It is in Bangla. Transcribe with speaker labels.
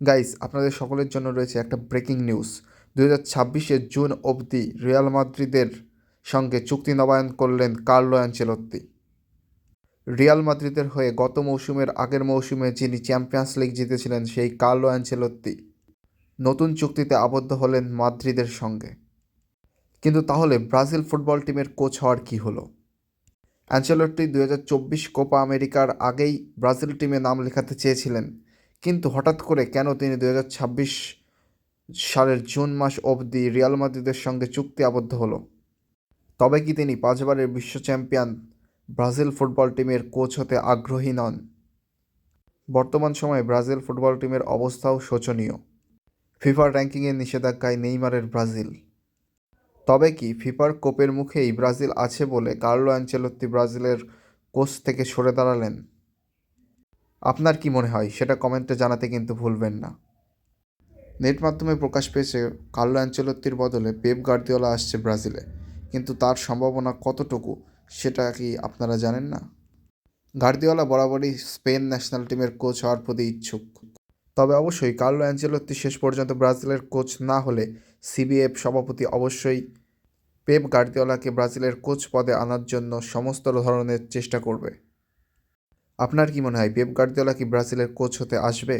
Speaker 1: গাইস আপনাদের সকলের জন্য রয়েছে একটা ব্রেকিং নিউজ দু হাজার ছাব্বিশে জুন অবধি রিয়াল মাদ্রিদের সঙ্গে চুক্তি নবায়ন করলেন কার্লো অ্যাঞ্চেলত্তি রিয়াল মাদ্রিদের হয়ে গত মৌসুমের আগের মৌসুমে যিনি চ্যাম্পিয়ন্স লিগ জিতেছিলেন, সেই কার্লো অ্যাঞ্চেলত্তি নতুন চুক্তিতে আবদ্ধ হলেন মাদ্রিদের সঙ্গে। কিন্তু তাহলে ব্রাজিল ফুটবল টিমের কোচ হওয়ার কী হলো? অ্যাঞ্চেলত্তি দু কোপা আমেরিকার আগেই ব্রাজিল টিমে নাম লেখাতে চেয়েছিলেন। কিন্তু হঠাৎ করে কেন তিনি দু হাজার ছাব্বিশ সালের জুন মাস অবধি রিয়াল মাদ্রিদের সঙ্গে চুক্তি আবদ্ধ হলো? তবে কি তিনি পাঁচবারের বিশ্ব চ্যাম্পিয়ন ব্রাজিল ফুটবল টিমের কোচ হতে আগ্রহী নন? বর্তমান সময়ে ব্রাজিল ফুটবল টিমের অবস্থাও শোচনীয়। ফিফার র্যাঙ্কিংয়ের নিষেধাজ্ঞায় নেইমারের ব্রাজিল। তবে কি ফিফার কোপের মুখেই ব্রাজিল আছে বলে কার্লো অ্যাঞ্চেলত্তি ব্রাজিলের কোচ থেকে সরে দাঁড়ালেন? আপনার কি মনে হয়? সেটা কমেন্টে জানাতে কিন্তু ভুলবেন না। নেট মাধ্যমে প্রকাশ পেয়েছে, কার্লো অ্যাঞ্চেলত্তির বদলে পেপ গার্দিওলা আসছে ব্রাজিলে। কিন্তু তার সম্ভাবনা কতটুকু, সেটা কি আপনারা জানেন না? গার্দিওলা বরাবরই স্পেন ন্যাশনাল টিমের কোচ হওয়ার প্রতি ইচ্ছুক। তবে অবশ্যই কার্লো অ্যাঞ্চেলত্তি শেষ পর্যন্ত ব্রাজিলের কোচ না হলে সিবিএফ সভাপতি অবশ্যই পেপ গার্দিওলাকে ব্রাজিলের কোচ পদে আনার জন্য সমস্ত ধরনের চেষ্টা করবে। আপনার কি মনে হয় পেপ গার্দিওলা কি ব্রাজিলের কোচ হতে আসবে?